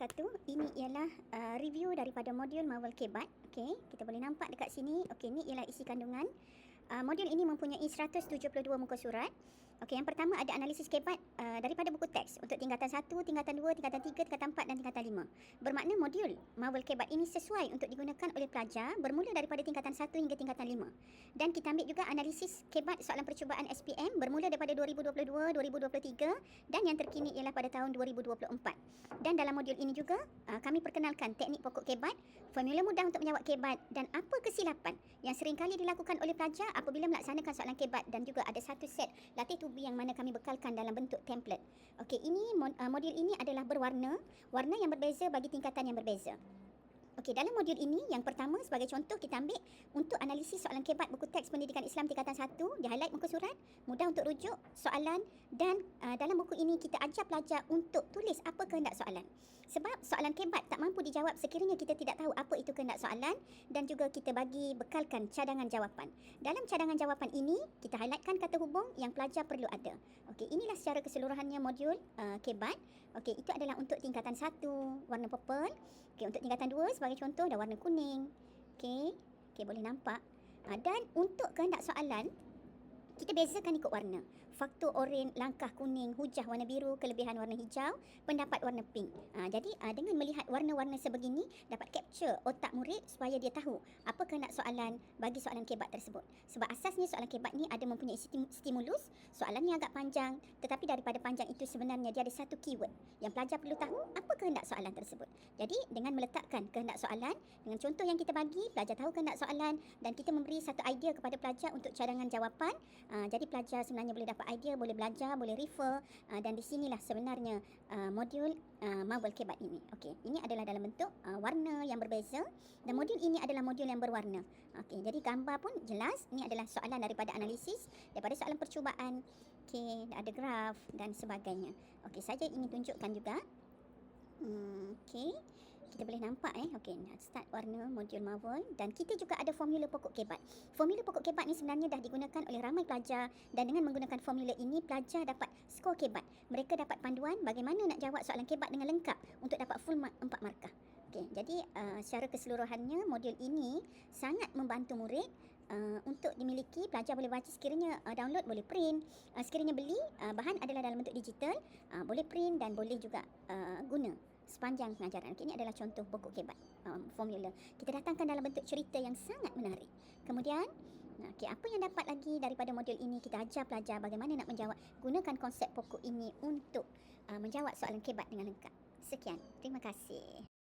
wabarakatuh. Ini ialah uh, review daripada modul Marvel Kebat. Okey, kita boleh nampak dekat sini. Okey, ini ialah isi kandungan. Uh, modul ini mempunyai 172 muka surat. Okey, yang pertama ada analisis kebat uh, daripada buku teks untuk tingkatan 1, tingkatan 2, tingkatan 3, tingkatan 4 dan tingkatan 5. Bermakna modul Marvel kebat ini sesuai untuk digunakan oleh pelajar bermula daripada tingkatan 1 hingga tingkatan 5. Dan kita ambil juga analisis kebat soalan percubaan SPM bermula daripada 2022, 2023 dan yang terkini ialah pada tahun 2024. Dan dalam modul ini juga uh, kami perkenalkan teknik pokok kebat, formula mudah untuk menjawab kebat dan apa kesilapan yang seringkali dilakukan oleh pelajar apabila melaksanakan soalan kebat dan juga ada satu set latih tubuh yang mana kami bekalkan dalam bentuk template. Okey, ini uh, modul ini adalah berwarna, warna yang berbeza bagi tingkatan yang berbeza. Okey, dalam modul ini yang pertama sebagai contoh kita ambil untuk analisis soalan kebat buku teks pendidikan Islam tingkatan 1, di highlight muka surat, mudah untuk rujuk soalan dan uh, dalam buku ini kita ajar pelajar untuk tulis apa kehendak soalan. Sebab soalan kebat tak mampu dijawab sekiranya kita tidak tahu apa itu kehendak soalan dan juga kita bagi bekalkan cadangan jawapan. Dalam cadangan jawapan ini kita highlightkan kata hubung yang pelajar perlu ada. Okey, inilah secara keseluruhannya modul uh, kebat. Okey, itu adalah untuk tingkatan 1 warna purple. Okey, untuk tingkatan 2 sebagai contoh dah warna kuning. Okey. Okey boleh nampak. Ha, dan untuk kehendak soalan kita bezakan ikut warna. Faktor oren, langkah kuning, hujah warna biru, kelebihan warna hijau, pendapat warna pink. Ha, jadi ha, dengan melihat warna-warna sebegini dapat capture otak murid supaya dia tahu apa kehendak soalan bagi soalan kebat tersebut. Sebab asasnya soalan kebat ni ada mempunyai stimulus, soalannya agak panjang tetapi daripada panjang itu sebenarnya dia ada satu keyword yang pelajar perlu tahu apa kehendak soalan tersebut. Jadi dengan meletakkan kehendak soalan dengan contoh yang kita bagi, pelajar tahu kehendak soalan dan kita memberi satu idea kepada pelajar untuk cadangan jawapan Uh, jadi pelajar sebenarnya boleh dapat idea, boleh belajar, boleh refer uh, dan di sinilah sebenarnya uh, modul uh, Marvel Kebat ini. Okey, ini adalah dalam bentuk uh, warna yang berbeza dan modul ini adalah modul yang berwarna. Okey, jadi gambar pun jelas. Ini adalah soalan daripada analisis, daripada soalan percubaan. Okey, ada graf dan sebagainya. Okey, saya ingin tunjukkan juga Hmm, okay. Kita boleh nampak eh. Okay, start warna modul Marvel. Dan kita juga ada formula pokok kebat. Formula pokok kebat ni sebenarnya dah digunakan oleh ramai pelajar. Dan dengan menggunakan formula ini, pelajar dapat skor kebat. Mereka dapat panduan bagaimana nak jawab soalan kebat dengan lengkap untuk dapat full mark 4 markah. Okay, jadi uh, secara keseluruhannya modul ini sangat membantu murid uh, untuk dimiliki. Pelajar boleh baca sekiranya uh, download, boleh print. Uh, sekiranya beli, uh, bahan adalah dalam bentuk digital. Uh, boleh print dan boleh juga uh, guna sepanjang pengajaran. Okay, ini adalah contoh buku kebat um, formula. Kita datangkan dalam bentuk cerita yang sangat menarik. Kemudian, okay, apa yang dapat lagi daripada modul ini? Kita ajar pelajar bagaimana nak menjawab. Gunakan konsep pokok ini untuk uh, menjawab soalan kebat dengan lengkap. Sekian. Terima kasih.